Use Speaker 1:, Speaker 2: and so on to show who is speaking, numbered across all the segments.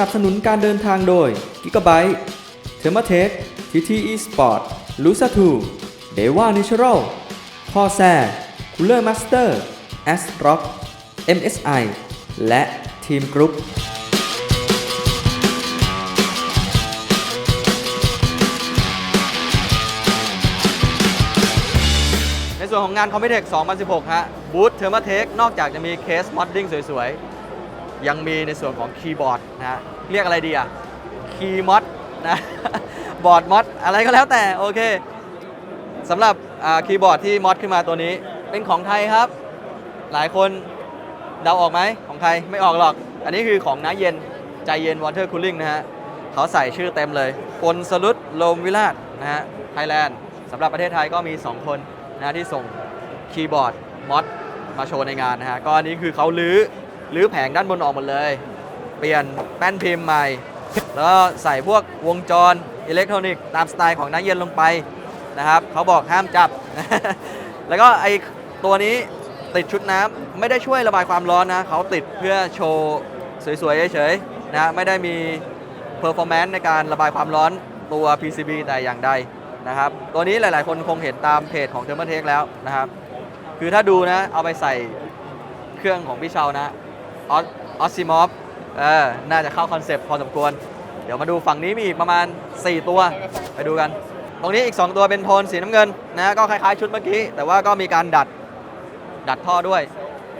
Speaker 1: นับสนุนการเดินทางโดย Gigabyte t h e r m a t e c h TTE Sport l u s a 2 Deva Natural c o r s a i r Cooler Master a s Rock MSI และ Team Group
Speaker 2: ในส่วนของงาน c o m p u t e x 2016 ฮะ บูธเทอร์มาเทคนอกจากจะมีเคสมอดดิ้งสวยๆ ยังมีในส่วนของคีย์บอร์ดนะฮะเรียกอะไรดีอะคีย์มอดนะบอร์ดมอดอะไรก็แล้วแต่โอเคสำหรับคีย์บอร์ดที่มอดขึ้นมาตัวนี้ เป็นของไทยครับ หลายคนเดาออกไหมของใครไม่ออกหรอก อันนี้คือของน้าเย็นใจเย็น Water Cooling นะฮะเขาใส่ชื่อเต็มเลยปนสลุดโลมวิลาศนะฮะไทยแลนด์สำหรับประเทศไทยก็มี 2 คนนะฮะที่ส่งคีย์บอร์ดมอดมาโชว์ในงานนะฮะก็อันนี้คือเขาลื้อ ลื้อแผงด้านบนออกหมดเลย เปลี่ยนแป้นพิมพ์ใหม่ แล้วก็ใส่พวกวงจรอิเล็กทรอนิกส์ตามสไตล์ของน้าเย็นลงไปนะครับเขาบอกห้ามจับ แล้วก็ไอตัวนี้ติดชุดน้ำไม่ได้ช่วยระบายความร้อนนะเขาติดเพื่อโชว์สวยๆเฉยๆนะไม่ได้มีเพอร์ฟอร์แมนซ์ในการระบายความร้อนตัว PCB แต่อย่างใดนะครับ ตัวนี้หลาย ๆ คนคงเห็นตามเพจของ t h e r m a t e c แล้วนะครับ คือถ้าดูนะ เอาไปใส่เครื่องของพี่เชานะ ออสซิมอฟเออน่าจะเข้าคอนเซปต์พอสมควร เดี๋ยวมาดูฝั่งนี้มีอีกประมาณ 4 ตัว ไปดูกัน ตรงนี้อีก 2 ตัวเป็นโทนสีน้ำเงินนะก็คล้ายๆชุดเมื่อกี้ แต่ว่าก็มีการดัด ดัดท่อด้วย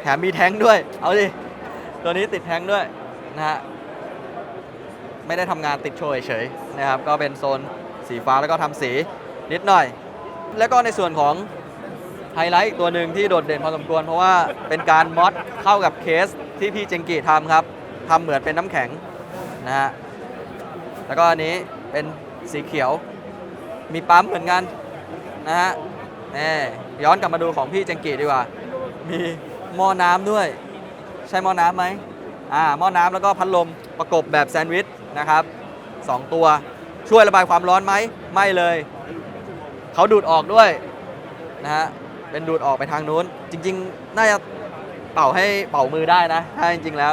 Speaker 2: แถมมีแท้งด้วย เอาดิ ตัวนี้ติดแท้งด้วยนะฮะ ไม่ได้ทำงานติดโชว์เฉยๆนะครับ ก็เป็นโซนสีฟ้าแล้วก็ทำสีนิดหน่อย แล้วก็ในส่วนของไฮไลท์อีกตัวหนึ่งที่โดดเด่นพอสมควร เพราะว่าเป็นการมอดเข้ากับเคส ที่พี่เจงกิทำครับทำเหมือนเป็นน้ำแข็งนะฮะแล้วก็อันนี้เป็นสีเขียว มีปั๊มเหมือนกันนะฮะนี่ย้อนกลับมาดูของพี่เจงกิดีกว่า มีหม้อน้ำด้วย ใช่หม้อน้ำไหมอ่าหม้อน้ำแล้วก็พัดลมประกบแบบแซนด์วิชนะครับสองตัวช่วยระบายความร้อนไหมไม่เลยเขาดูดออกด้วยนะฮะเป็นดูดออกไปทางนู้น จริง ๆ น่าจะ เป่าให้เป่ามือได้นะ ถ้าจริงๆแล้ว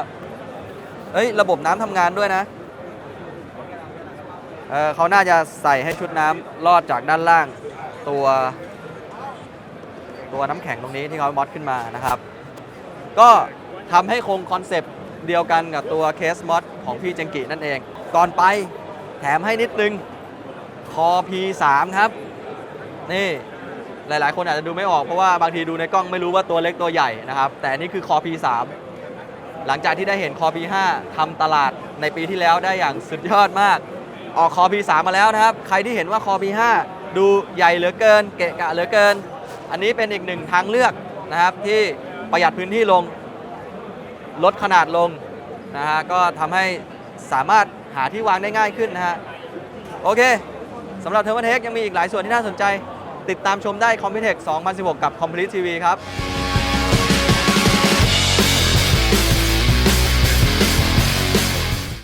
Speaker 2: เอ้ย ระบบน้ำทำงานด้วยนะ เออเขาน่าจะใส่ให้ชุดน้ำลอดจากด้านล่างตัว ตัวน้ำแข็งตรงนี้ที่เขามอดขึ้นมานะครับ ก็ทำให้คงคอนเซปต์เดียวกันกับตัวเคสมอดของพี่เจงกินั่นเอง ก่อนไปแถมให้นิดนึงคอ P3 ครับ นี่ หลาย ๆ คนอาจจะดูไม่ออกเพราะว่าบางทีดูในกล้องไม่รู้ว่าตัวเล็กตัวใหญ่นะครับ แต่นนี่คือคอ P3 หลังจากที่ได้เห็นคอ P5 ทำตลาดในปีที่แล้วได้อย่างสุดยอดมาก ออกคอ P3 มาแล้วนะครับ ใครที่เห็นว่าคอ P5 ดูใหญ่เหลือเกิน เกะกะเหลือเกิน อันนี้เป็นอีกหนึ่งทางเลือกนะครับที่ประหยัดพื้นที่ลงลดขนาดลงนะฮะก็ทำให้สามารถหาที่วางได้ง่ายขึ้นนะฮะโอเคสำหรับเทอร์มเทคยังมีอีกหลายส่วนที่น่าสนใจ ติดตามชมได้ c o m p u t e x 2016 กับ Complete TV ครับ